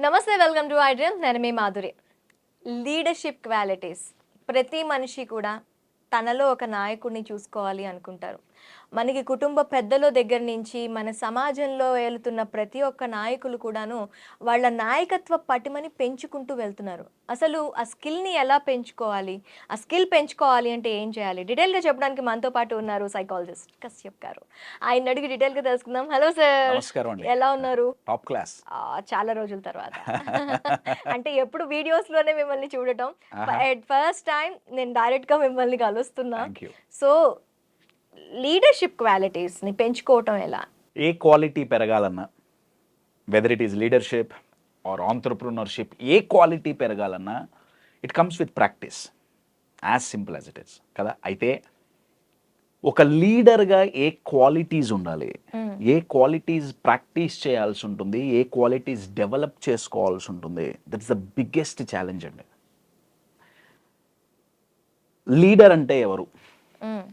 నమస్తే welcome to ఐడ్రియల్ నేను మీ Madhuri. Leadership qualities. ప్రతి మనిషి కూడా తనలో ఒక నాయకుడిని చూసుకోవాలి అనుకుంటారు. మనకి కుటుంబ పెద్దల దగ్గర నుంచి మన సమాజంలో వెళ్తున్న ప్రతి ఒక్క నాయకులు కూడాను వాళ్ళ నాయకత్వ పటిమని పెంచుకుంటూ వెళ్తున్నారు. అసలు ఆ స్కిల్ని ఎలా పెంచుకోవాలి? ఆ స్కిల్ పెంచుకోవాలి అంటే ఏం చేయాలి? డీటెయిల్గా చెప్పడానికి మనతో పాటు ఉన్నారు సైకాలజిస్ట్ కశ్యప్ గారు. ఆయన అడిగి డీటెయిల్గా తెలుసుకుందాం. Hello sir. ఎలా ఉన్నారు? Top class. ఆ, చాలా రోజుల తర్వాత. అంటే ఎప్పుడు వీడియోస్లోనే మిమ్మల్ని చూడటం. ఫస్ట్ టైం నేను డైరెక్ట్గా మిమ్మల్ని కలుస్తున్నా. సో లీడర్షిప్ క్వాలిటీస్ని పెంచుకోవటం ఎలా? ఏ quality పెరగాలన్నా whether it is leadership or entrepreneurship A quality పెరగాలన్నా it comes with practice as simple as it is కదా? అయితే ఒక లీడర్గా ఏ క్వాలిటీస్ ఉండాలి? ఏ క్వాలిటీస్ ప్రాక్టీస్ చేయాల్సి ఉంటుంది? ఏ క్వాలిటీస్ డెవలప్ చేసుకోవాల్సి ఉంటుంది? దట్స్ ద బిగ్గెస్ట్ ఛాలెంజ్ అండి. లీడర్ అంటే ఎవరు? మ్మ్.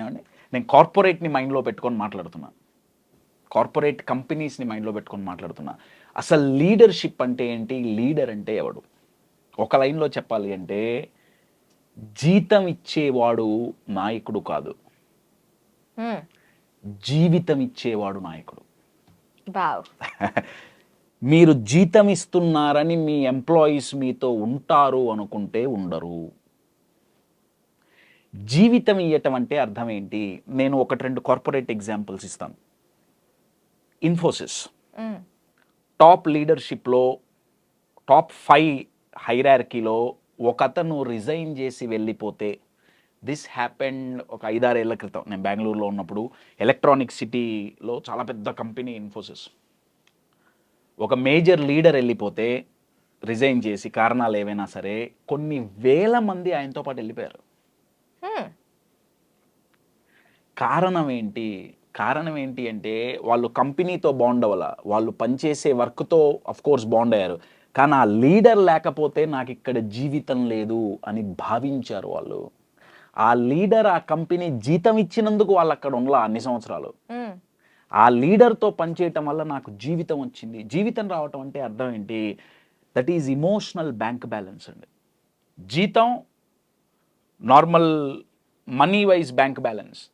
ఏమండి? నేను కార్పొరేట్ని మైండ్లో పెట్టుకొని మాట్లాడుతున్నా. కార్పొరేట్ కంపెనీస్ని మైండ్లో పెట్టుకొని మాట్లాడుతున్నా. అసలు లీడర్షిప్ అంటే ఏంటి? లీడర్ అంటే ఎవడు? ఒక లైన్లో చెప్పాలి అంటే జీతం ఇచ్చేవాడు నాయకుడు కాదు. జీవితం ఇచ్చేవాడు నాయకుడు. మీరు జీతం ఇస్తున్నారని మీ ఎంప్లాయీస్ మీతో ఉంటారు అనుకుంటే ఉండరు. జీవితం ఇవ్వటం అంటే అర్థం ఏంటి? నేను ఒకటి రెండు కార్పొరేట్ ఎగ్జాంపుల్స్ ఇస్తాను. ఇన్ఫోసిస్. టాప్ లీడర్షిప్లో టాప్ ఫైవ్ హైరార్కీలో ఒక అతను రిజైన్ చేసి వెళ్ళిపోతే దిస్ హ్యాపెండ్ ఒక ఐదారేళ్ళ క్రితం. నేను బెంగళూరులో ఉన్నప్పుడు ఎలక్ట్రానిక్ సిటీలో చాలా పెద్ద కంపెనీ ఇన్ఫోసిస్ ఒక మేజర్ లీడర్ వెళ్ళిపోతే రిజైన్ చేసి కారణాలు ఏవైనా సరే కొన్ని వేల మంది ఆయనతో పాటు వెళ్ళిపోయారు. కారణం ఏంటి కారణం ఏంటి అంటే వాళ్ళు కంపెనీతో బాండ్ అవ్వాల? వాళ్ళు పనిచేసే వర్క్తో అఫ్ కోర్స్ బాండ్ అయ్యారు. కానీ ఆ లీడర్ లేకపోతే నాకు ఇక్కడ జీవితం లేదు అని భావించారు వాళ్ళు. ఆ లీడర్ ఆ కంపెనీ జీతం ఇచ్చినందుకు వాళ్ళు అక్కడ ఉండలా అన్ని సంవత్సరాలు. మ్మ్. ఆ లీడర్తో పనిచేయటం వల్ల నాకు జీవితం వచ్చింది. జీవితం రావటం అంటే అర్థం ఏంటి? That is emotional bank balance అండి. జీతం normal money wise bank balance.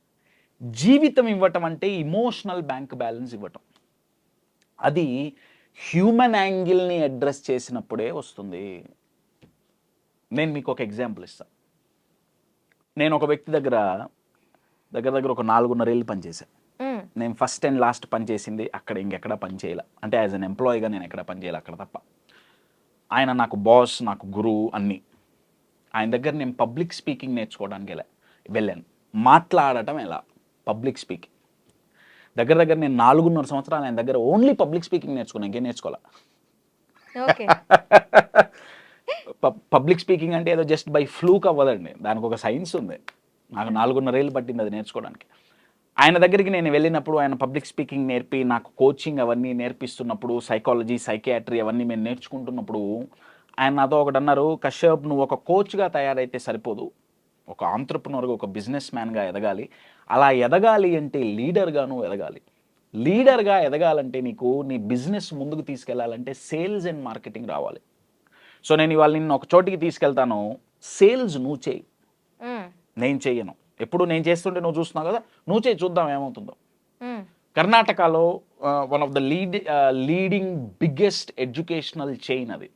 జీవితం ఇవ్వటం అంటే ఇమోషనల్ బ్యాంక్ బ్యాలెన్స్ ఇవ్వటం. అది హ్యూమన్ యాంగిల్ని అడ్రస్ చేసినప్పుడే వస్తుంది. నేను మీకు ఒక ఎగ్జాంపుల్ ఇస్తాను నేను ఒక వ్యక్తి దగ్గర దగ్గర దగ్గర ఒక నాలుగున్నర ఏళ్ళు పనిచేశాను. నేను ఫస్ట్ అండ్ లాస్ట్ పని చేసింది అక్కడ ఇంకెక్కడ పని చేయాల అంటే యాజ్ అన్ ఎంప్లాయీగా నేను ఎక్కడ పని చేయాలి అక్కడ తప్ప. ఆయన నాకు బాస్ నాకు గురువు అన్నీ. ఆయన దగ్గర నేను పబ్లిక్ స్పీకింగ్ నేర్చుకోవడానికి వెళ్ళా వెళ్ళాను. మాట్లాడటం ఎలా? పబ్లిక్ స్పీకింగ్ దగ్గర దగ్గర నేను నాలుగున్నర సంవత్సరాలు ఆయన దగ్గర ఓన్లీ పబ్లిక్ స్పీకింగ్ నేర్చుకున్నాను ఇంకేం నేర్చుకోవాలా? పబ్లిక్ స్పీకింగ్ అంటే ఏదో జస్ట్ బై ఫ్లూక్ అవ్వదండి. దానికి ఒక సైన్స్ ఉంది. నాకు నాలుగున్నర ఏళ్ళు పట్టింది అది నేర్చుకోవడానికి. ఆయన దగ్గరికి నేను వెళ్ళినప్పుడు ఆయన పబ్లిక్ స్పీకింగ్ నేర్పి నాకు కోచింగ్ అవన్నీ నేర్పిస్తున్నప్పుడు సైకాలజీ సైకియాట్రీ అవన్నీ మేము నేర్చుకుంటున్నప్పుడు ఆయన నాతో ఒకటి అన్నారు కశ్యప్ నువ్వు ఒక కోచ్గా తయారైతే సరిపోదు. ఒక ఆంటర్ప్రినర్గా ఒక బిజినెస్ మ్యాన్గా ఎదగాలి. అలా ఎదగాలి అంటే లీడర్గా నువ్వు ఎదగాలి. లీడర్గా ఎదగాలంటే నీకు నీ బిజినెస్ ముందుకు తీసుకెళ్ళాలంటే సేల్స్ అండ్ మార్కెటింగ్ రావాలి. సో నేను ఇవాళ నిన్ను ఒక చోటికి తీసుకెళ్తాను. సేల్స్ నువ్వు చేయి. నేను చెయ్యను ఎప్పుడు నేను చేస్తుంటే నువ్వు చూస్తున్నావు కదా నువ్వు చేయి చూద్దాం ఏమవుతుందో. కర్ణాటకలో one of the lead leading biggest educational chain అది.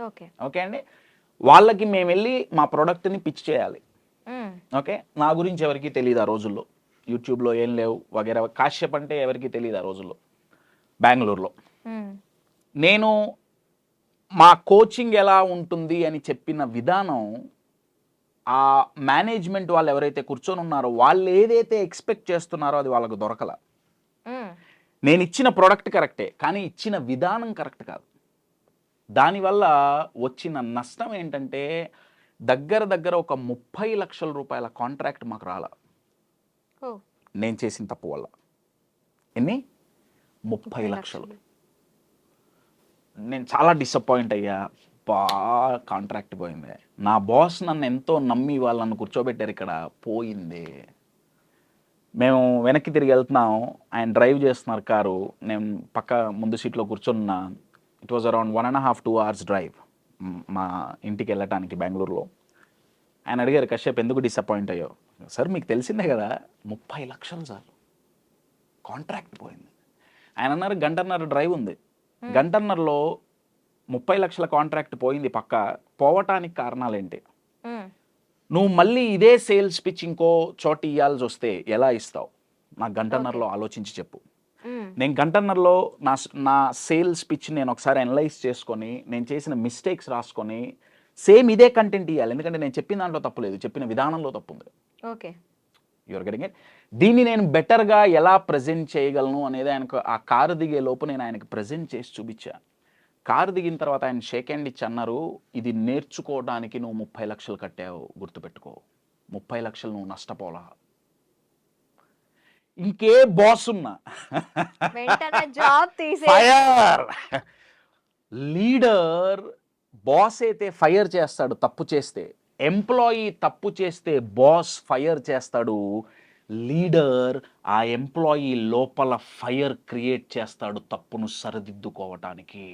ఓకే. ఓకే అండి? వాళ్ళకి మేము వెళ్ళి మా ప్రోడక్ట్ని పిచ్ చేయాలి. ఓకే? నా గురించి ఎవరికి తెలియదు ఆ రోజుల్లో. యూట్యూబ్లో ఏం లేవు వగేరా కాశ్యప్ అంటే ఎవరికి తెలియదు ఆ రోజుల్లో. బెంగళూరులో. నేను మా కోచింగ్ ఎలా ఉంటుంది అని చెప్పిన విధానం ఆ మేనేజ్మెంట్ వాళ్ళు ఎవరైతే కూర్చొని ఉన్నారో వాళ్ళు ఏదైతే ఎక్స్పెక్ట్ చేస్తున్నారో అది వాళ్ళకు దొరకల. నేను ఇచ్చిన ప్రోడక్ట్ కరెక్టే కానీ ఇచ్చిన విధానం కరెక్ట్ కాదు. దానివల్ల వచ్చిన నష్టం ఏంటంటే దగ్గర దగ్గర ఒక ముప్పై లక్షల రూపాయల కాంట్రాక్ట్ మాకు రాల. నేను చేసిన తప్పు వల్ల. ఎన్ని? ముప్పై లక్షలు. నేను చాలా డిసప్పాయింట్ అయ్యా. బా కాంట్రాక్ట్ పోయింది. నా బాస్ నన్ను ఎంతో నమ్మి వాళ్ళని కూర్చోబెట్టారు ఇక్కడ. పోయింది. మేము వెనక్కి తిరిగి వెళ్తున్నాం. ఆయన డ్రైవ్ చేస్తున్నారు కారు. నేను పక్క ముందు సీట్లో కూర్చున్నా. It was around one and half two hours drive మా ఇంటికి వెళ్ళటానికి బెంగళూరులో. ఆయన అడిగారు కశ్యప్ ఎందుకు డిసప్పాయింట్ అయ్యో సార్ మీకు తెలిసిందే కదా ముప్పై లక్షలు సార్ కాంట్రాక్ట్ పోయింది. ఆయన అన్నారు గంటన్నర డ్రైవ్ ఉంది. గంటన్నరలో ముప్పై లక్షల కాంట్రాక్ట్ పోయింది పక్క. పోవటానికి కారణాలు ఏంటి. నువ్వు మళ్ళీ ఇదే సేల్స్ పిచ్ ఇంకో చోట ఇవ్వాల్సి వస్తే ఎలా ఇస్తావు? నా గంటన్నరలో ఆలోచించి చెప్పు. నేను గంటన్నరలో నా నా సేల్స్ పిచ్ నేను ఒకసారి అనలైజ్ చేసుకొని నేను చేసిన మిస్టేక్స్ రాసుకొని సేమ్ ఇదే కంటెంట్ ఇవ్వాలి ఎందుకంటే నేను చెప్పిన దాంట్లో తప్పు లేదు. చెప్పిన విధానంలో తప్పు ఉంది. ఓకే. యువర్ గెటింగ్ ఇట్ దీన్ని నేను బెటర్గా ఎలా ప్రజెంట్ చేయగలను అనేది ఆయనకు ఆ కారు దిగే లోపు నేను ఆయనకు ప్రజెంట్ చేసి చూపించా. కారు దిగిన తర్వాత ఆయన షేక్ హ్యాండ్ ఇచ్చి అన్నారు ఇది నేర్చుకోవడానికి నువ్వు ముప్పై లక్షలు కట్టావు. గుర్తుపెట్టుకో. ముప్పై లక్షలు నువ్వు నష్టపోలా. ఇంకే బాస్ ఉన్నా. ఫైర్ లీడర్ బాస్ అయితే ఫైర్ చేస్తాడు తప్పు చేస్తే. ఎంప్లాయీ తప్పు చేస్తే బాస్ ఫైర్ చేస్తాడు. లీడర్ ఆ ఎంప్లాయీ లోపల ఫైర్ క్రియేట్ చేస్తాడు తప్పును సరిదిద్దుకోవటానికి.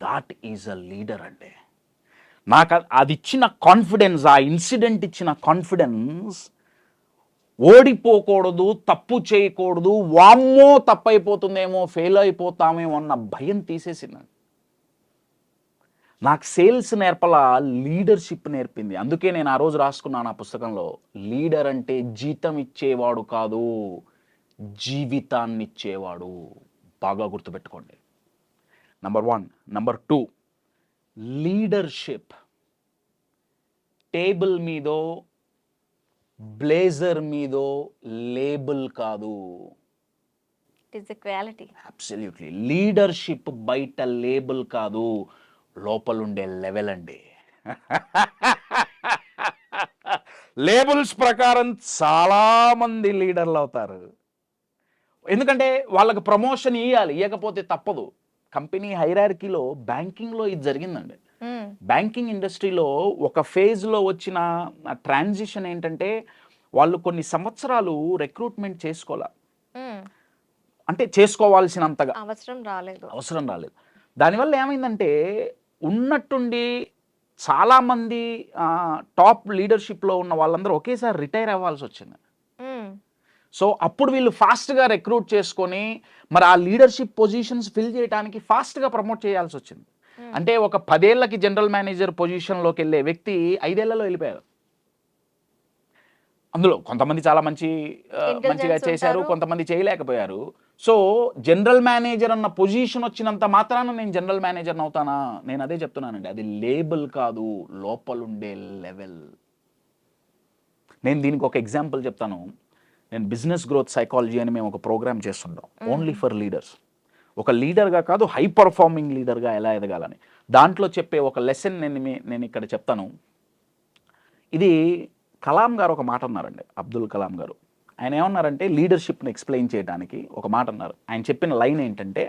దాట్ ఈజ్ అ లీడర్ అంటే నాకు అది ఇచ్చిన కాన్ఫిడెన్స్ ఆ ఇన్సిడెంట్ ఇచ్చిన కాన్ఫిడెన్స్ ఓడిపోకూడదు తప్పు చేయకూడదు వామ్మో తప్పైపోతుందేమో ఫెయిల్ అయిపోతామేమో అన్న భయం తీసేసింది నాకు సేల్స్ నేర్పల లీడర్షిప్ నేర్పింది. అందుకే నేను ఆ రోజు రాసుకున్నాను ఆ పుస్తకంలో లీడర్ అంటే జీతం ఇచ్చేవాడు కాదు జీవితాన్ని ఇచ్చేవాడు బాగా గుర్తుపెట్టుకోండి. Number one number two leadership. Table మీదో బ్లేజర్ మీదో లేబుల్ కాదు. అబ్సల్యూట్లీ లీడర్షిప్ బయట లేబుల్ కాదు. లోపలుండే లెవెల్ అండి. లేబుల్స్ ప్రకారం చాలా మంది లీడర్లు అవుతారు. ఎందుకంటే వాళ్ళకి ప్రమోషన్ ఇవ్వాలి ఇవ్వకపోతే తప్పదు. కంపెనీ హైరార్కీలో బ్యాంకింగ్లో ఇది జరిగిందండి. బ్యాంకింగ్ ఇండస్ట్రీలో ఒక ఫేజ్లో వచ్చిన ట్రాన్సిషన్ ఏంటంటే వాళ్ళు కొన్ని సంవత్సరాలు రిక్రూట్మెంట్ చేసుకోవాలి? మ్మ్. అంటే చేసుకోవాల్సినంతగా. అవసరం రాలేదు. అవసరం రాలేదు. దానివల్ల ఏమైందంటే ఉన్నట్టుండి చాలామంది టాప్ లీడర్షిప్లో ఉన్న వాళ్ళందరూ ఒకేసారి రిటైర్ అవ్వాల్సి వచ్చింది. మ్మ్. సో అప్పుడు వీళ్ళు ఫాస్ట్గా రిక్రూట్ చేసుకొని మరి ఆ లీడర్షిప్ పొజిషన్స్ ఫిల్ చేయడానికి ఫాస్ట్గా ప్రమోట్ చేయాల్సి వచ్చింది. అంటే ఒక పదేళ్ళకి జనరల్ మేనేజర్ పొజిషన్లోకి వెళ్ళే వ్యక్తి ఐదేళ్ళలో వెళ్ళిపోయారు. అందులో కొంతమంది చాలా మంచి మంచిగా చేశారు. కొంతమంది చేయలేకపోయారు. సో జనరల్ మేనేజర్ అన్న పొజిషన్ వచ్చినంత మాత్రాన నేను జనరల్ మేనేజర్ అవుతానా? నేను అదే చెప్తున్నానండి. అది లేబుల్ కాదు లోపలుండే లెవెల్. నేను దీనికి ఒక ఎగ్జాంపుల్ చెప్తాను. నేను బిజినెస్ గ్రోత్ సైకాలజీ అని మేము ఒక ప్రోగ్రామ్ చేస్తుంటాం. ఓన్లీ ఫర్ లీడర్స్ ఒక లీడర్గా కాదు హై పర్ఫార్మింగ్ లీడర్గా ఎలా ఎదగాలని. దాంట్లో చెప్పే ఒక లెసన్ నేను నేను ఇక్కడ చెప్తాను. ఇది కలాం గారు ఒక మాట అన్నారండి అబ్దుల్ కలాం గారు. ఆయన ఏమన్నారంటే లీడర్షిప్ని ఎక్స్ప్లెయిన్ చేయడానికి ఒక మాట అన్నారు. ఆయన చెప్పిన లైన్ ఏంటంటే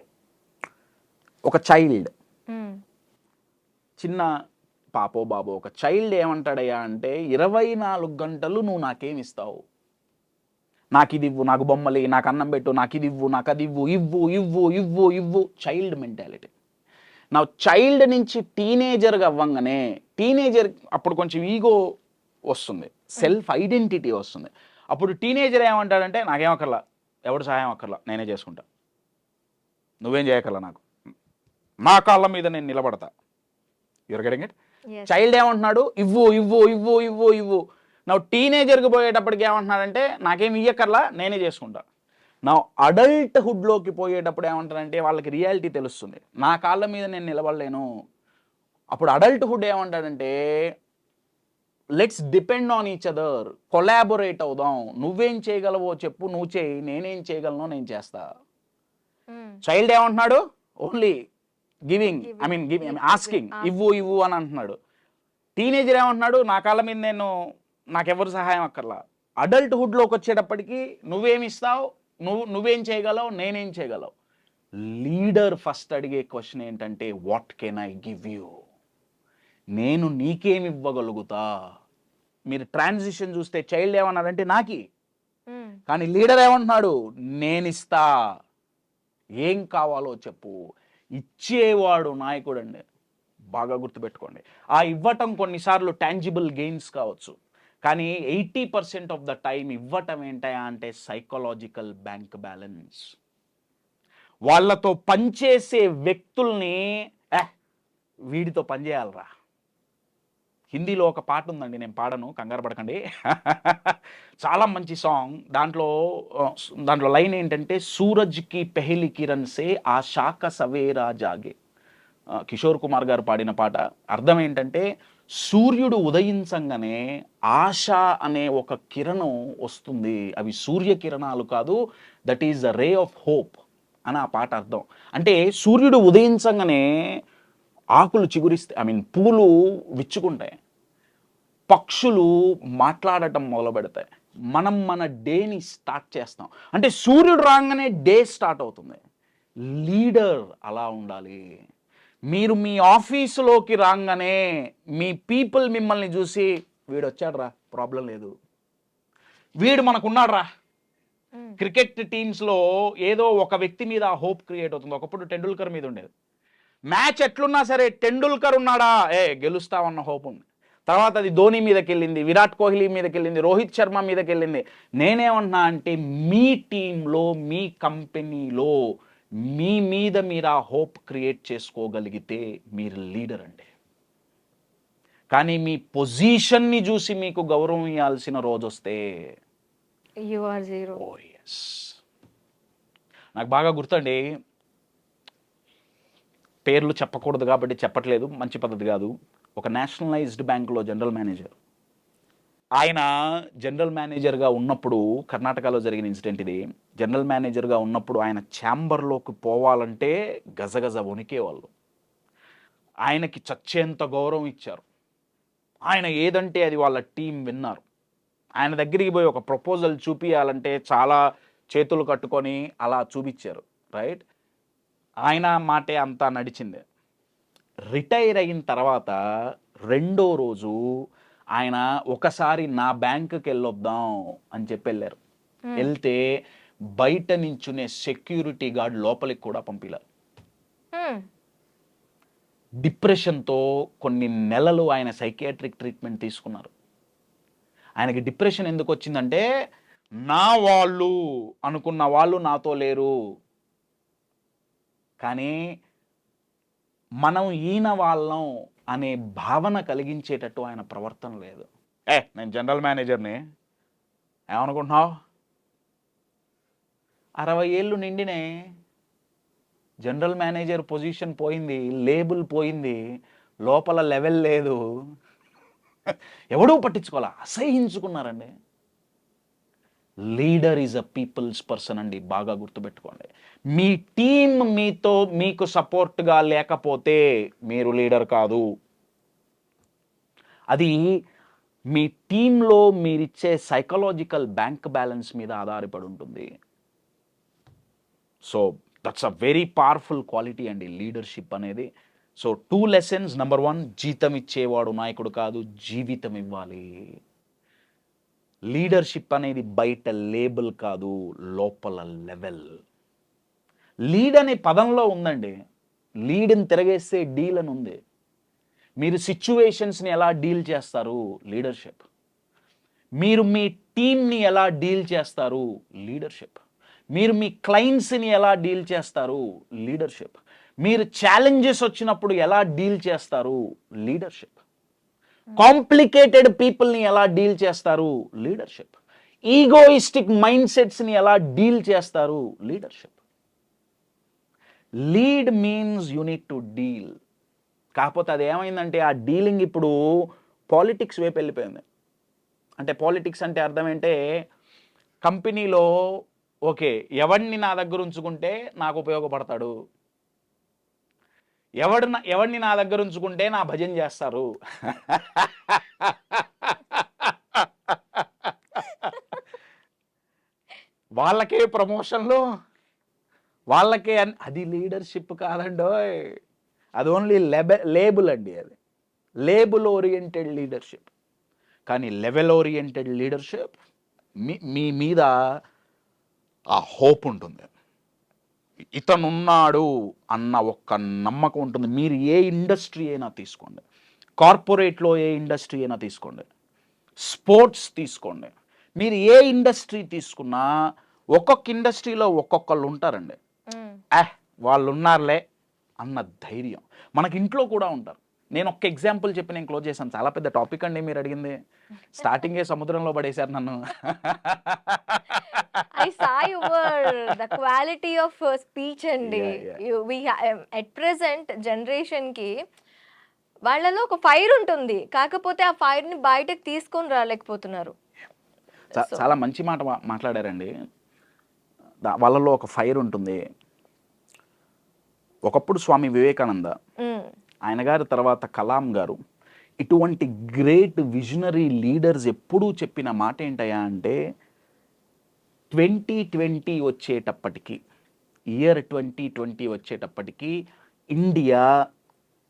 ఒక చైల్డ్. చిన్న పాపో బాబో ఒక చైల్డ్ ఏమంటాడయ్యా అంటే ఇరవై నాలుగు గంటలు నువ్వు నాకేం ఇస్తావు? నాకు ఇది ఇవ్వు నాకు బొమ్మలి నాకు అన్నం పెట్టు నాకు ఇది ఇవ్వు నాకు అది ఇవ్వు ఇవ్వు ఇవ్వు ఇవ్వు ఇవ్వు. చైల్డ్ మెంటాలిటీ నా చైల్డ్ నుంచి టీనేజర్గా అవ్వంగానే టీనేజర్ అప్పుడు కొంచెం ఈగో వస్తుంది సెల్ఫ్ ఐడెంటిటీ వస్తుంది. అప్పుడు టీనేజర్ ఏమంటాడంటే నాకేం అక్కర్లా ఎవడు సహాయం అక్కర్లా నేనే చేసుకుంటా. నువ్వేం చేయకర్లా నాకు. నా కాళ్ళ మీద నేను నిలబడతా. Your getting it. చైల్డ్ ఏమంటున్నాడు? ఇవ్వు ఇవ్వు ఇవ్వు ఇవ్వు ఇవ్వు. నా టీనేజర్కి పోయేటప్పటికి ఏమంటున్నాడంటే నాకేం ఇయ్యకర్లా నేనే చేసుకుంటా. నా అడల్ట్హుడ్లోకి పోయేటప్పుడు ఏమంటారంటే వాళ్ళకి రియాలిటీ తెలుస్తుంది. నా కాళ్ళ మీద నేను నిలబడలేను. అప్పుడు అడల్ట్హుడ్ ఏమంటాడంటే let's depend on each other collaborate అవుదాం. నువ్వేం చేయగలవో చెప్పు నువ్వు చేయి. నేనేం చేయగలనో నేను చేస్తా. చైల్డ్ ఏమంటున్నాడు? Only giving I. Mean giving. Asking. ఇవ్వు ఇవ్వు అని అంటున్నాడు. టీనేజర్ ఏమంటున్నాడు? నా కాళ్ళ మీద నేను నాకెవరు సహాయం అక్కర్లా. అడల్ట్హుడ్లోకి వచ్చేటప్పటికి నువ్వేమి ఇస్తావు నువ్వు నువ్వేం చేయగలవు? నేనేం చేయగలవు? లీడర్ ఫస్ట్ అడిగే క్వశ్చన్ ఏంటంటే what can I give you? నేను నీకేమి ఇవ్వగలుగుతా? మీరు ట్రాన్సిషన్ చూస్తే చైల్డ్ ఏమన్నాడంటే నాకి. కానీ లీడర్ ఏమంటున్నాడు? నేనిస్తా. ఏం కావాలో చెప్పు. ఇచ్చేవాడు నాయకుడు అండి బాగా గుర్తుపెట్టుకోండి. ఆ ఇవ్వటం కొన్నిసార్లు టాంజిబుల్ గెయిన్స్ కావచ్చు. కానీ eighty percent of the time ఇవ్వటం ఏంటయా అంటే సైకలాజికల్ బ్యాంక్ బ్యాలెన్స్. వాళ్ళతో పనిచేసే వ్యక్తుల్ని "ఏ, వీడితో పనిచేయాలరా. హిందీలో ఒక పాట ఉందండి నేను పాడను కంగారు పడకండి. చాలా మంచి సాంగ్. దాంట్లో దాంట్లో లైన్ ఏంటంటే సూరజ్కి పెహిలి కిరణ్ సే ఆ శాఖ సవేరా జాగే. కిషోర్ కుమార్ గారు పాడిన పాట. అర్థం ఏంటంటే సూర్యుడు ఉదయించంగానే ఆశ అనే ఒక కిరణం వస్తుంది. అవి సూర్య కిరణాలు కాదు that is the ray of hope అని ఆ పాట అర్థం. అంటే సూర్యుడు ఉదయించంగానే ఆకులు చిగురిస్తాయి ఐ మీన్ పూలు విచ్చుకుంటాయి. పక్షులు మాట్లాడటం మొదలు పెడతాయి మనం మన డేని స్టార్ట్ చేస్తాం. అంటే సూర్యుడు రాగానే డే స్టార్ట్ అవుతుంది. లీడర్ అలా ఉండాలి. మీరు మీ ఆఫీసులోకి రాగానే మీ పీపుల్ మిమ్మల్ని చూసి వీడు వచ్చాడు రా ప్రాబ్లం లేదు. వీడు మనకున్నాడు రా మ్మ్. క్రికెట్ టీమ్స్లో ఏదో ఒక వ్యక్తి మీద హోప్ క్రియేట్ అవుతుంది. ఒకప్పుడు టెండూల్కర్ మీద ఉండేది. మ్యాచ్ ఎట్లున్నా సరే టెండూల్కర్ ఉన్నాడా? ఏ గెలుస్తామన్న హోప్ ఉంది. తర్వాత అది ధోని మీదకి వెళ్ళింది విరాట్ కోహ్లీ మీదకి వెళ్ళింది రోహిత్ శర్మ మీదకి వెళ్ళింది నేనేమన్నా అంటే మీ టీంలో మీ కంపెనీలో మీ మీద మీరు ఆ హోప్ క్రియేట్ చేసుకోగలిగితే మీరు లీడర్ అండి. కానీ మీ పొజిషన్ని చూసి మీకు గౌరవం ఇవ్వాల్సిన రోజు వస్తే నాకు బాగా గుర్తండి. పేర్లు చెప్పకూడదు కాబట్టి చెప్పట్లేదు. మంచి పద్ధతి కాదు. ఒక నేషనలైజ్డ్ బ్యాంకులో జనరల్ మేనేజర్. ఆయన జనరల్ మేనేజర్గా ఉన్నప్పుడు కర్ణాటకలో జరిగిన ఇన్సిడెంట్ ఇది. జనరల్ మేనేజర్గా ఉన్నప్పుడు ఆయన ఛాంబర్లోకి పోవాలంటే గజగజ వణికేవాళ్ళు. ఆయనకి చచ్చేంత గౌరవం ఇచ్చారు. ఆయన ఏదంటే అది వాళ్ళ టీం విన్నారు. ఆయన దగ్గరికి పోయి ఒక ప్రపోజల్ చూపించాలంటే చాలా చేతులు కట్టుకొని అలా చూపించారు. రైట్? ఆయన మాటే అంతా నడిచింది. రిటైర్ అయిన తర్వాత రెండో రోజు ఆయన ఒకసారి నా బ్యాంకుకి వెళ్ళొద్దాం అని చెప్పి వెళ్ళారు వెళ్తే బయట నించునే సెక్యూరిటీ గార్డ్ లోపలికి కూడా పంపిలారు. డిప్రెషన్తో కొన్ని నెలలు ఆయన సైకియాట్రిక్ ట్రీట్మెంట్ తీసుకున్నారు. ఆయనకి డిప్రెషన్ ఎందుకు వచ్చిందంటే నా వాళ్ళు అనుకున్న వాళ్ళు నాతో లేరు. కానీ మనం ఈయన వాళ్ళం అనే భావన కలిగించేటట్టు ఆయన ప్రవర్తన లేదు. ఏ నేను జనరల్ మేనేజర్ని ఏమనుకుంటున్నావు? అరవై ఏళ్ళు నిండినే జనరల్ మేనేజర్ పొజిషన్ పోయింది లేబుల్ పోయింది లోపల లెవెల్ లేదు. ఎవడూ పట్టించుకోవాలా? అసహించుకున్నారండి. Leader is a people's person అండి బాగా గుర్తుపెట్టుకోండి. మీ టీం మీతో మీకు సపోర్ట్గా లేకపోతే మీరు లీడర్ కాదు. అది మీ టీంలో మీరిచ్చే సైకలాజికల్ బ్యాంక్ బ్యాలెన్స్ మీద ఆధారపడి ఉంటుంది. So that's a very powerful quality అండి లీడర్షిప్ అనేది. So two lessons number one జీతం ఇచ్చేవాడు నాయకుడు కాదు జీవితం ఇవ్వాలి. లీడర్షిప్ అనేది బయట లేబుల్ కాదు లోపల లెవెల్. లీడ్ అనే పదంలో ఉందండి. లీడ్ని తిరగేస్తే డీల్ అని ఉంది. మీరు సిచ్యువేషన్స్ని ఎలా డీల్ చేస్తారు? లీడర్షిప్. మీరు మీ టీంని ఎలా డీల్ చేస్తారు? లీడర్షిప్. మీరు మీ క్లయింట్స్ని ఎలా డీల్ చేస్తారు? లీడర్షిప్. మీరు ఛాలెంజెస్ వచ్చినప్పుడు ఎలా డీల్ చేస్తారు? లీడర్షిప్. కాంప్లికేటెడ్ పీపుల్ని ఎలా డీల్ చేస్తారు? లీడర్షిప్. ఈగోయిస్టిక్ మైండ్ సెట్స్ని ఎలా డీల్ చేస్తారు? Leadership. Lead means unit to deal. కాకపోతే అది ఏమైందంటే ఆ డీలింగ్ ఇప్పుడు పాలిటిక్స్ వైపు వెళ్ళిపోయింది. అంటే పాలిటిక్స్ అంటే అర్థం ఏంటే కంపెనీలో ఓకే ఎవడిని నా దగ్గర ఉంచుకుంటే నాకు ఉపయోగపడతాడు. ఎవడు ఎవడిని నా దగ్గర ఉంచుకుంటే నా భజన చేస్తారు? వాళ్ళకే ప్రమోషన్లు? వాళ్ళకే అన్- అది లీడర్షిప్ కాదండో అది ఓన్లీ లెబె లేబుల్ అండి అది. Label oriented leadership. కానీ లెవెల్ ఓరియంటెడ్ లీడర్షిప్ మీ మీ మీద ఆ హోప్ ఉంటుంది. ఇతనున్నాడు అన్న ఒక్క నమ్మకం ఉంటుంది. మీరు ఏ ఇండస్ట్రీ అయినా తీసుకోండి. కార్పొరేట్లో ఏ ఇండస్ట్రీ అయినా తీసుకోండి. స్పోర్ట్స్ తీసుకోండి. మీరు ఏ ఇండస్ట్రీ తీసుకున్నా ఒక్కొక్క ఇండస్ట్రీలో ఒక్కొక్కళ్ళు ఉంటారండి. ఆహ్ వాళ్ళు ఉన్నారులే అన్న ధైర్యం. మనకి ఇంట్లో కూడా ఉంటారు. నేను ఒక్క ఎగ్జాంపుల్ చెప్పి నేను క్లోజ్ చేశాను. చాలా పెద్ద టాపిక్ అండి మీరు అడిగింది. స్టార్టింగే సముద్రంలో పడేశారు నన్ను. Saw your the quality of uh, speech అండి ఎట్ ప్రెసెంట్ జనరేషన్కి వాళ్ళలో ఒక ఫైర్ ఉంటుంది. కాకపోతే ఆ ఫైర్ని బయటకు తీసుకొని రాలేకపోతున్నారు. చాలా మంచి మాట మాట్లాడారండి. దా- వాళ్ళలో ఒక ఫైర్ ఉంటుంది. ఒకప్పుడు స్వామి వివేకానంద. ఆయన గారి తర్వాత కలాం గారు ఇటువంటి గ్రేట్ విజనరీ లీడర్స్ ఎప్పుడూ చెప్పిన మాట ఏంటయ్యా అంటే ట్వంటీ ట్వంటీ వచ్చేటప్పటికి ఇయర్ ట్వంటీ ట్వంటీ వచ్చేటప్పటికి ఇండియా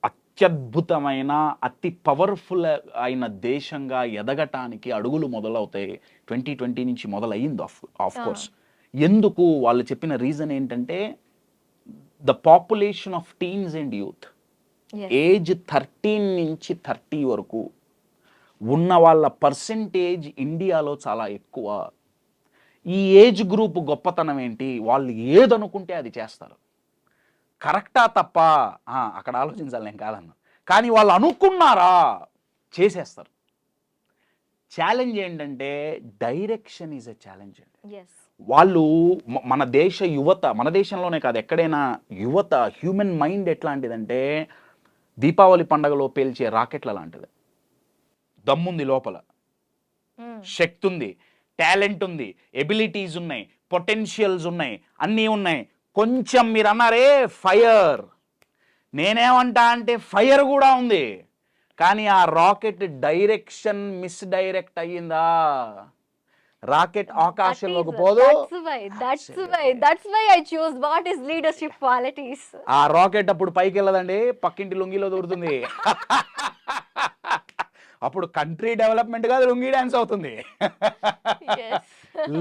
అత్యద్భుతమైన అతి పవర్ఫుల్ అయిన దేశంగా ఎదగటానికి అడుగులు మొదలవుతాయి. ట్వంటీ ట్వంటీ నుంచి మొదలయ్యింది ఆఫ్ ఆఫ్ కోర్స్. ఎందుకు? వాళ్ళు చెప్పిన రీజన్ ఏంటంటే the population of teens and youth. Age thirteen నుంచి థర్టీ వరకు ఉన్న వాళ్ళ పర్సంటేజ్ ఇండియాలో చాలా ఎక్కువ. ఈ ఏజ్ గ్రూప్ గొప్పతనం ఏంటి? వాళ్ళు ఏదనుకుంటే అది చేస్తారు. కరెక్టా తప్ప? ఆ, అక్కడ ఆలోచించాలి నేను కాదన్న. కానీ వాళ్ళు అనుకున్నారా? చేసేస్తారు. ఛాలెంజ్ ఏంటంటే డైరెక్షన్ ఈజ్ ఎ ఛాలెంజ్ అండి. వాళ్ళు మన దేశ యువత మన దేశంలోనే కాదు ఎక్కడైనా యువత హ్యూమన్ మైండ్ ఎట్లాంటిదంటే దీపావళి పండగలో పేల్చే రాకెట్ల లాంటిది. దమ్ముంది లోపల. మ్మ్. శక్తి ఉంది టాలెంట్ ఉంది ఎబిలిటీస్ ఉన్నాయి పొటెన్షియల్స్ ఉన్నాయి అన్నీ ఉన్నాయి. కొంచెం మీరు అన్నారే ఫైర్. నేనేమంటా అంటే ఫైర్ కూడా ఉంది. కానీ ఆ రాకెట్ డైరెక్షన్ మిస్ డైరెక్ట్ అయ్యిందా? రాకెట్ ఆకాశంలోకి పోదు. leadership qualities. ఆ రాకెట్ అప్పుడు పైకి వెళ్ళదండి పక్కింటి లుంగిలో దూరుతుంది అప్పుడు కంట్రీ డెవలప్మెంట్ కాదు లుంగి డాన్స్ అవుతుంది.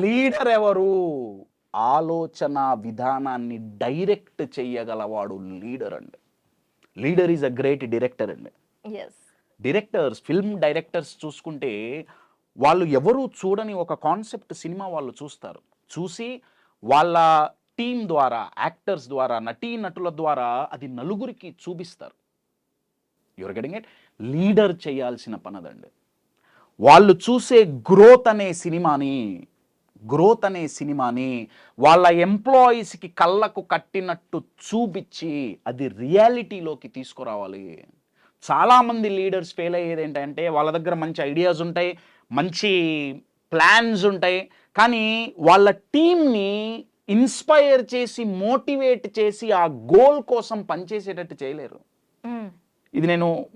లీడర్ ఎవరు? ఆలోచన విధానాన్ని డైరెక్ట్ చెయ్యగలవాడు లీడర్ అండి. Leader is a great director అండి. Yes. డైరెక్టర్స్ ఫిల్మ్ డైరెక్టర్స్ చూసుకుంటే వాళ్ళు ఎవరు చూడని ఒక కాన్సెప్ట్ సినిమా వాళ్ళు చూస్తారు. చూసి వాళ్ళ టీం ద్వారా యాక్టర్స్ ద్వారా నటీ నటుల ద్వారా అది నలుగురికి చూపిస్తారు. యువర్ గెటింగ్ ఇట్ లీడర్ చేయాల్సిన పనదండి. వాళ్ళు చూసే గ్రోత్ అనే సినిమాని గ్రోత్ అనే సినిమాని వాళ్ళ ఎంప్లాయీస్కి కళ్ళకు కట్టినట్టు చూపించి అది రియాలిటీలోకి తీసుకురావాలి. చాలామంది లీడర్స్ ఫెయిల్ అయ్యేది ఏంటంటే వాళ్ళ దగ్గర మంచి ఐడియాస్ ఉంటాయి మంచి ప్లాన్స్ ఉంటాయి కానీ వాళ్ళ టీంని ఇన్స్పైర్ చేసి మోటివేట్ చేసి ఆ గోల్ కోసం పనిచేసేటట్టు చేయలేరు. ఇది నేను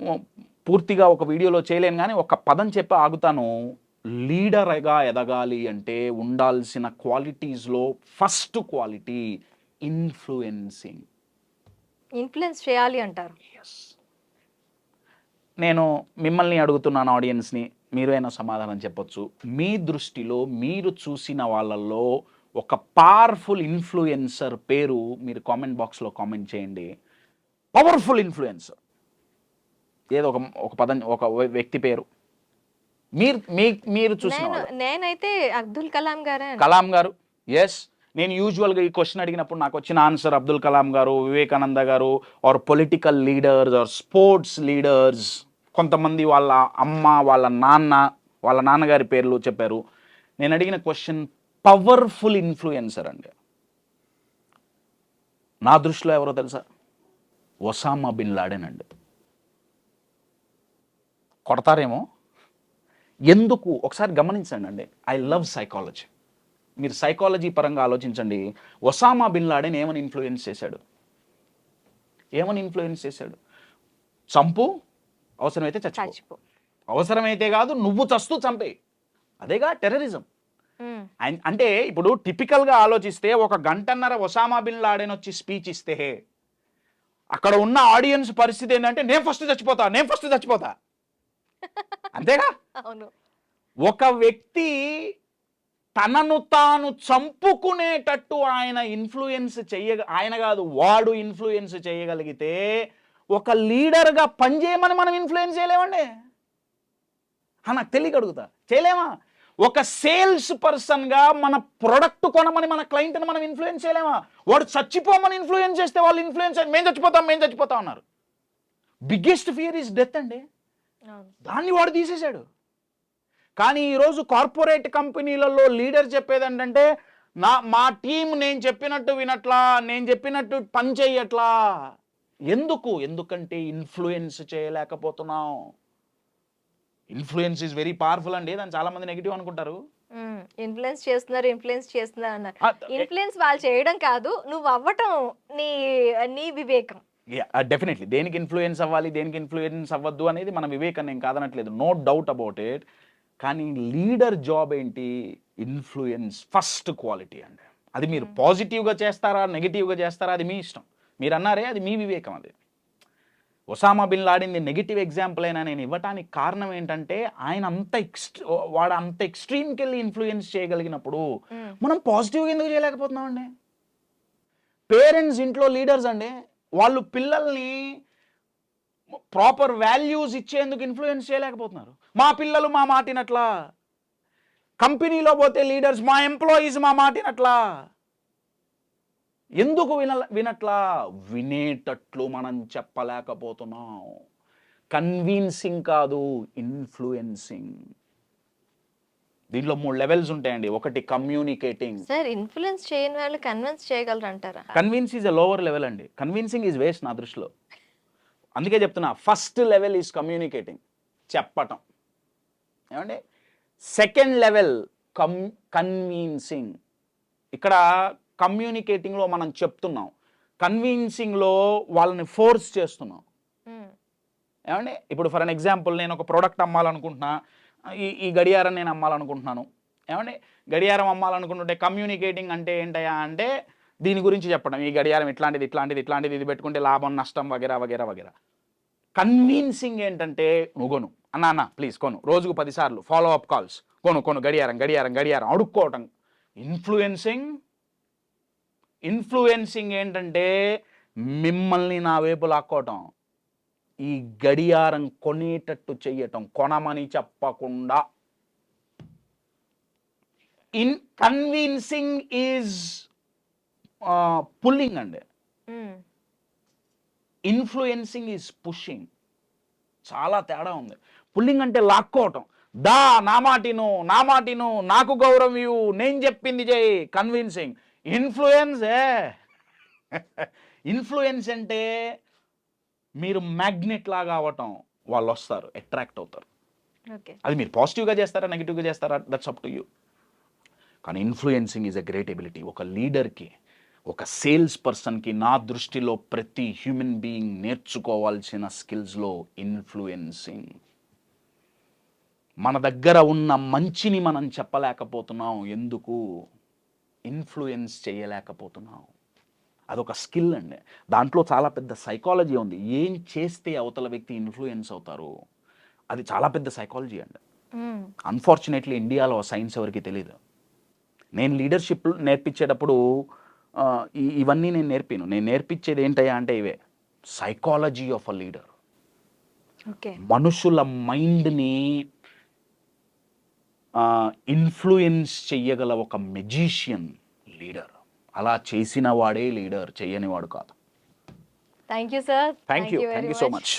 పూర్తిగా ఒక వీడియోలో చేయలేను కానీ ఒక పదం చెప్పి ఆగుతాను. లీడర్గా ఎదగాలి అంటే ఉండాల్సిన క్వాలిటీస్లో ఫస్ట్ క్వాలిటీ ఇన్ఫ్లుయెన్సింగ్. ఇన్ఫ్లుయెన్స్ చేయాలి అంటారు. నేను మిమ్మల్ని అడుగుతున్నాను ఆడియన్స్ని మీరైనా సమాధానం చెప్పొచ్చు. మీ దృష్టిలో మీరు చూసిన వాళ్ళల్లో ఒక పవర్ఫుల్ ఇన్ఫ్లుయెన్సర్ పేరు మీరు కామెంట్ బాక్స్లో కామెంట్ చేయండి. Powerful influencer. ఏదో ఒక ఒక పదం ఒక వ్యక్తి పేరు. మీరు మీ మీరు చూసిన. నేనైతే అబ్దుల్ కలాం గారే కలాం గారు ఎస్ నేను యూజువల్గా ఈ క్వశ్చన్ అడిగినప్పుడు నాకు వచ్చిన ఆన్సర్ అబ్దుల్ కలాం గారు వివేకానంద గారు or political leaders or sports leaders కొంతమంది వాళ్ళ అమ్మ వాళ్ళ నాన్న వాళ్ళ నాన్నగారి పేర్లు చెప్పారు. నేను అడిగిన క్వశ్చన్ పవర్ఫుల్ ఇన్ఫ్లుయెన్సర్ అండి. నా దృష్టిలో ఎవరో తెలుసా? ఒసామా బిన్ లాడెన్ అండి. కొడతారేమో? ఎందుకు? ఒకసారి గమనించండి అండి ఐ లవ్ సైకాలజీ మీరు సైకాలజీ పరంగా ఆలోచించండి. ఒసామా బిన్ లాడెన్ ఏమని ఇన్ఫ్లుయెన్స్ చేశాడు? ఏమని ఇన్ఫ్లుయెన్స్ చేశాడు? చంపు అవసరమైతే చచ్చిపో. అవసరమైతే కాదు నువ్వు చస్తూ చంపే అదేగా టెర్రరిజం అంటే ఇప్పుడు టిపికల్గా ఆలోచిస్తే ఒక గంటన్నర ఒసామా బిన్ లాడెన్ వచ్చి స్పీచ్ ఇస్తే అక్కడ ఉన్న ఆడియన్స్ పరిస్థితి ఏంటంటే నేను ఫస్ట్ చచ్చిపోతా నేను ఫస్ట్ చచ్చిపోతా. అంతేగా? అవును. ఒక వ్యక్తి తనను తాను చంపుకునేటట్టు ఆయన ఇన్ఫ్లుయెన్స్ చెయ్య ఆయన కాదు వాడు ఇన్ఫ్లుయెన్స్ చేయగలిగితే ఒక లీడర్గా పనిచేయమని మనం ఇన్ఫ్లుయెన్స్ చేయలేమండి. నాకు తెలియక అడుగుతా. చేయలేమా? ఒక సేల్స్ పర్సన్గా మన ప్రొడక్ట్ కొనమని మన క్లయింట్ని మనం ఇన్ఫ్లుయెన్స్ చేయలేమా? వాడు చచ్చిపోమని ఇన్ఫ్లుయెన్స్ చేస్తే వాళ్ళు ఇన్ఫ్లుయెన్స్ మేము చచ్చిపోతాం మేము చచ్చిపోతాం అన్నారు. బిగ్గెస్ట్ ఫియర్ ఈస్ డెత్ అండి. దాన్ని వాడు తీసేశాడు. కానీ ఈరోజు కార్పొరేట్ కంపెనీలలో లీడర్ చెప్పేది ఏంటంటే నా మా టీం నేను చెప్పినట్టు వినట్లా నేను చెప్పినట్టు పని చెయ్యట్లా. ఎందుకు? ఎందుకంటే ఇన్ఫ్లుయెన్స్ చేయలేకపోతున్నాం. ఇన్ఫ్లుయెన్స్ ఈజ్ వెరీ పవర్ఫుల్ అండి. దాన్ని చాలా మంది నెగిటివ్ అనుకుంటారు ఇన్ఫ్లుయెన్స్ చేస్తున్నారు ఇన్ఫ్లుయెన్స్ చేస్తున్నారు అన్నారు. ఇన్ఫ్లుయెన్స్ వాళ్ళు చేయడం కాదు నువ్వు అవ్వటం నీ నీ వివేకం. డెఫినెట్లీ దేనికి ఇన్ఫ్లుయెన్స్ అవ్వాలి దేనికి ఇన్ఫ్లుయెన్స్ అవ్వద్దు అనేది మన వివేకం. నేను కాదనట్లేదు. నో డౌట్ అబౌట్ ఇట్ కానీ లీడర్ జాబ్ ఏంటి? ఇన్ఫ్లుయెన్స్ ఫస్ట్ క్వాలిటీ అండి. అది మీరు పాజిటివ్గా చేస్తారా నెగిటివ్గా చేస్తారా అది మీ ఇష్టం. మీరు అన్నారే అది మీ వివేకం అది. Osama bin Laden negative example అయినా నేను ఇవ్వటానికి కారణం ఏంటంటే ఆయన అంత ఎక్స్ట్రీ వాడు అంత ఎక్స్ట్రీమ్కి వెళ్ళి ఇన్ఫ్లుయెన్స్ చేయగలిగినప్పుడు మ్మ్. మనం పాజిటివ్గా ఎందుకు చేయలేకపోతున్నామండి? పేరెంట్స్ ఇంట్లో లీడర్స్ అండి వాళ్ళు పిల్లల్ని ప్రాపర్ వాల్యూస్ ఇచ్చేందుకు ఇన్ఫ్లుయెన్స్ చేయలేకపోతున్నారు. మా పిల్లలు మా మాటినట్లా. కంపెనీలో పోతే లీడర్స్ మా ఎంప్లాయీస్ మా మాటినట్లా. ఎందుకు విన వినట్లా? వినేటట్లు మనం చెప్పలేకపోతున్నాం. కన్విన్సింగ్ కాదు ఇన్ఫ్లుయెన్సింగ్. దీంట్లో మూడు లెవెల్స్ ఉంటాయండి. ఒకటి కమ్యూనికేటింగ్ సార్ ఇన్ఫ్లుయెన్స్ చేయని వాళ్ళు కన్విన్స్ చేయగలరు అంటారా convince is a lower level అండి. కన్విన్సింగ్ ఈజ్ వేస్ట్ నా దృష్టిలో. అందుకే చెప్తున్నా ఫస్ట్ లెవెల్ ఈజ్ కమ్యూనికేటింగ్ చెప్పటం. ఏమండి? సెకండ్ లెవెల్ కమ్ కన్విన్సింగ్ ఇక్కడ కమ్యూనికేటింగ్లో మనం చెప్తున్నాం. కన్విన్సింగ్లో వాళ్ళని ఫోర్స్ చేస్తున్నాం. ఏమండి? ఇప్పుడు ఫర్ అన్ ఎగ్జాంపుల్ నేను ఒక ప్రోడక్ట్ అమ్మాలనుకుంటున్నా. ఈ ఈ గడియారం నేను అమ్మాలనుకుంటున్నాను. ఏమండి? గడియారం అమ్మాలనుకుంటుంటే కమ్యూనికేటింగ్ అంటే ఏంటయ్యా అంటే దీని గురించి చెప్పడం. ఈ గడియారం ఇట్లాంటిది ఇట్లాంటిది ఇట్లాంటిది ఇది పెట్టుకుంటే లాభం నష్టం వగేరా వగేరా వగేరా. కన్విన్సింగ్ ఏంటంటే నువ్వు కొను. అన్న అన్న ప్లీజ్ కొను. రోజుకు పదిసార్లు ఫాలో అప్ కాల్స్ కొను కొను గడియారం గడియారం గడియారం. అడుక్కోవటం. ఇన్ఫ్లుయెన్సింగ్ ఇన్ఫ్లుయెన్సింగ్ ఏంటంటే మిమ్మల్ని నా వైపు లాక్కోవటం. ఈ గడియారం కొనేటట్టు చెయ్యటం కొనమని చెప్పకుండా. ఇన్ కన్విన్సింగ్ ఈజ్ పుల్లింగ్ అండి. ఇన్ఫ్లుయెన్సింగ్ ఈజ్ పుషింగ్ చాలా తేడా ఉంది. పుల్లింగ్ అంటే లాక్కోవటం. దా నా మాటిను నా మాటిను నాకు గౌరవం ఇవ్వు నేను చెప్పింది చేయి కన్విన్సింగ్ ఇన్ఫ్లుయెన్స్ ఇన్ఫ్లుయెన్స్ అంటే మీరు మ్యాగ్నెట్ లాగా అవ్వటం వాళ్ళు వస్తారు అట్రాక్ట్ అవుతారు అది మీరు పాజిటివ్గా చేస్తారా నెగిటివ్గా చేస్తారా దట్స్ అప్ టు యూ కానీ influencing is a great ability ఒక లీడర్కి ఒక సేల్స్ పర్సన్కి నా దృష్టిలో ప్రతి హ్యూమన్ బీయింగ్ నేర్చుకోవాల్సిన స్కిల్స్లో ఇన్ఫ్లుయెన్సింగ్ మన దగ్గర ఉన్న మంచిని మనం చెప్పలేకపోతున్నాం ఎందుకు? ఇన్ఫ్లుయెన్స్ చేయలేకపోతున్నాం. అదొక స్కిల్ అండి. దాంట్లో చాలా పెద్ద సైకాలజీ ఉంది. ఏం చేస్తే అవతల వ్యక్తి ఇన్ఫ్లుయెన్స్ అవుతారు అది చాలా పెద్ద సైకాలజీ అండి. అన్ఫార్చునేట్లీ ఇండియాలో సైన్స్ ఎవరికి తెలియదు నేను లీడర్షిప్ నేర్పించేటప్పుడు ఇవన్నీ నేను నేర్పాను. నేను నేర్పించేది ఏంటయ్యా అంటే ఇవే. Psychology of a leader okay. మనుషుల మైండ్ని ఇన్ఫ్లుయెన్స్ చెయ్యగల ఒక మెజీషియన్ లీడర్ అలా చేసిన వాడే లీడర్ చెయ్యని వాడు కాదు thank you sir thank you thank you so much